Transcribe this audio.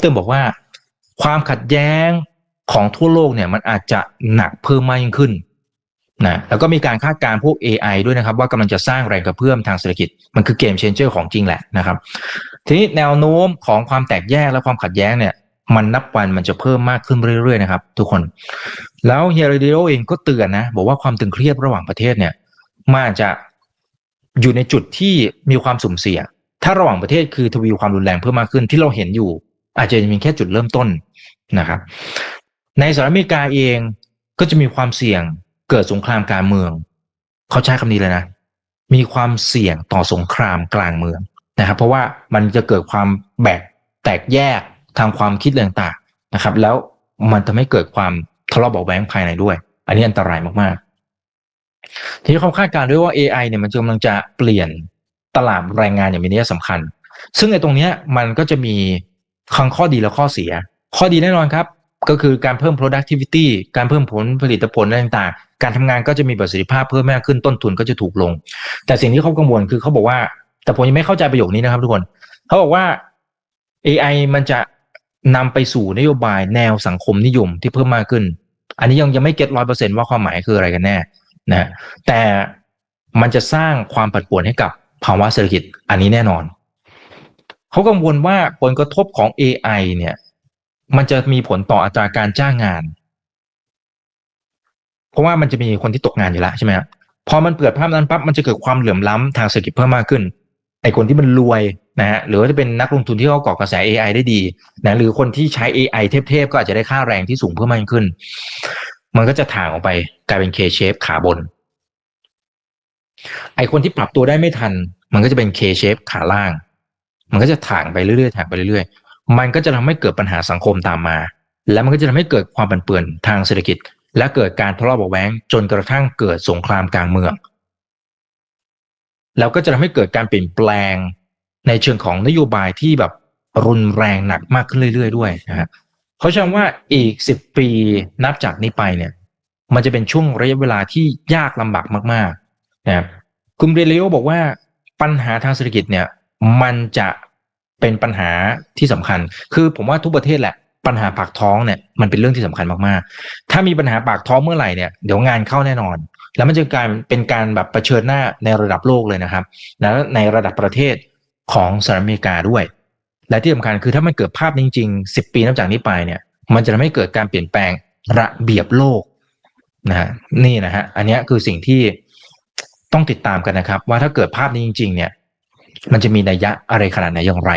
เติมบอกว่า ความขัดแย้งของทั่วโลกเนี่ย มันอาจจะหนักเพิ่มมากยิ่งขึ้นนะแล้วก็มีการคาดการณ์พวก AI ด้วยนะครับ ว่ากำลังจะสร้างแรงกระเพื่อมทางเศรษฐกิจ มันคือเกมเชนเจอร์ของจริงแหละนะครับ ทีนี้แนวโน้มของความแตกแยกและความขัดแย้งเนี่ย มันนับวันมันจะเพิ่มมากขึ้นเรื่อยๆนะครับ ทุกคน แล้วเฮียริเดโอเองก็เตือนนะ บอกว่าความตึงเครียดระหว่างประเทศเนี่ยมันอาจจะอยู่ในจุดที่มีความสุ่มเสี่ยงถ้าระหว่างประเทศคือทวีความรุนแรงเพิ่มมากขึ้นที่เราเห็นอยู่ อาจจะมีแค่จุดเริ่มต้นนะครับ ในสหรัฐอเมริกาเองก็จะมีความเสี่ยงเกิดสงครามกลางเมือง เขาใช้คำนี้เลยนะ มีความเสี่ยงต่อสงครามกลางเมืองนะครับ เพราะว่ามันจะเกิดความแบกแตกแยกทางความคิดต่างๆนะครับ แล้วมันทำให้เกิดความทะเลาะเบาแวงภายในด้วย อันนี้อันตรายมากๆ ทีนี้เขาคาดการณ์ด้วยว่า AI เนี่ยมันกำลังจะเปลี่ยนตลาดแรงงานอย่างมีนัยสำคัญ ซึ่งในตรงนี้มันก็จะมี ข้งข้อดีและข้อเสีย ข้อดีแน่นอนครับ ก็คือการเพิ่ม productivity การเพิ่มผลผลิตผลอะไรต่างๆ การทำงานก็จะมีประสิทธิภาพเพิ่มมากขึ้นต้นทุนก็จะถูกลง แต่สิ่งที่เขากังวลคือเขาบอกว่า แต่ผมยังไม่เข้าใจประโยคนี้นะครับทุกคนเขาบอกว่า AI มันจะนำไปสู่นโยบายแนวสังคมนิยมที่เพิ่มมากขึ้น อันนี้ยังยังไม่เก็ตร้อยเปอร์เซ็นว่าความหมายคืออะไรกันแน่นะแต่มันจะสร้างความผันผวนให้กับภาวะเศรษฐกิจอันนี้แน่นอน เขากังวลว่าผลกระทบของ AI เนี่ย มันจะมีผลต่ออัตราการจ้างงาน เพราะว่ามันจะมีคนที่ตกงานอยู่แล้วใช่ไหมครับพอมันเปิดภาพนั้นปั๊บมันจะเกิดความเหลื่อมล้ำทางเศรษฐกิจเพิ่มมากขึ้นไอคนที่มันรวยนะฮะหรือว่าจะเป็นนักลงทุนที่เขาเกาะกระแส AI ได้ดีนะหรือคนที่ใช้ AI เทพๆก็อาจจะได้ค่าแรงที่สูงเพิ่มมากขึ้น มันก็จะถ่างออกไปกลายเป็น K shape ขาบน ไอคนที่ปรับตัวได้ไม่ทัน มันก็จะเป็น K shape ขาล่าง มันก็จะถ่างไปเรื่อยๆถ่างไปเรื่อยๆ มันก็จะทำให้เกิดปัญหาสังคมตามมา แล้วมันก็จะทำให้เกิดความปั่นป่วนทางเศรษฐกิจ และเกิดการทะเลาะเบาแว้งจนกระทั่งเกิดสงครามกลางเมือง แล้วก็จะทำให้เกิดการเปลี่ยนแปลงในเชิงของนโยบายที่แบบรุนแรงหนักมากขึ้นเรื่อย ๆ ด้วยนะฮะเขาเชื่อว่าอีกสิบปีนับจากนี้ไปเนี่ยมันจะเป็นช่วงระยะเวลาที่ยากลำบากมากๆนะครับคุณเบลิโอบอกว่าปัญหาทางเศรษฐกิจเนี่ย มันจะเป็นปัญหาที่สำคัญ คือผมว่าทุกประเทศแหละปัญหาปากท้องเนี่ยมันเป็นเรื่องที่สำคัญมากๆ ถ้ามีปัญหาปากท้องเมื่อไหร่เนี่ยเดี๋ยวงานเข้าแน่นอน แล้วมันจะกลายเป็นการแบบเผชิญหน้าในระดับโลกเลยนะครับ แล้วในระดับประเทศของสหรัฐอเมริกาด้วย และที่สำคัญคือถ้ามันเกิดภาพจริงๆสิบปีนับจากนี้ไปเนี่ย มันจะทำให้เกิดการเปลี่ยนแปลงระเบียบโลกนะฮะนี่นะฮะอันนี้คือสิ่งที่ต้องติดตามกันนะครับ ว่าถ้าเกิดภาพนี้จริง ๆ เนี่ย มันจะมีนัยยะอะไรขนาดไหนอย่างไร